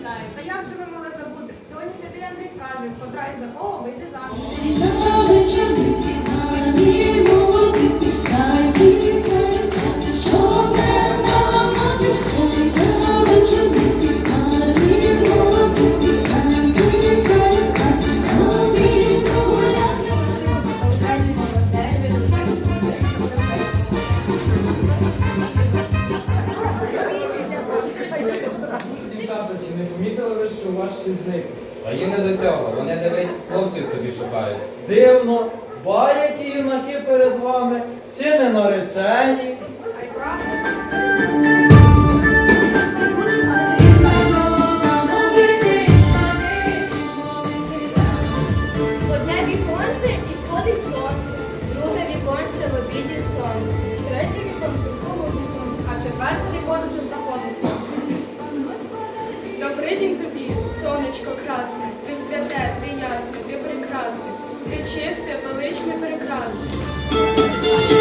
знаю, та як же ви могли забути? Сьогодні святий Андрій скаже, котра із за кого вийде заміж. Щось зникли. Та їм не до цього, вони дивись, хлопців собі шукають. Дивно, ба які юнаки перед вами, чи не наречені? Добрий тобі, сонечко красне, ти святе, ти ясне, ти прекрасне, ти чисте, величне, прекрасне.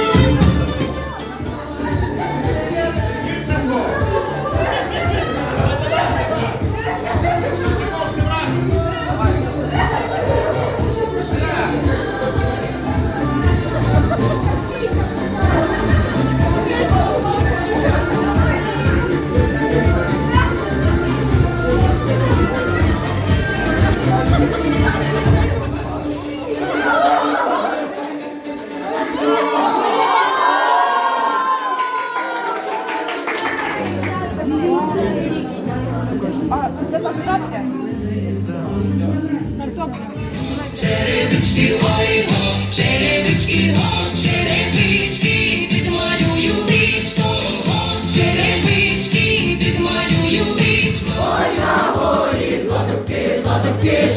Черевички, ой го, черевички, го, черевички, підмалюю личко, го, черевички, підмалюю личко. Ой, на горі, ладуки, ладуки,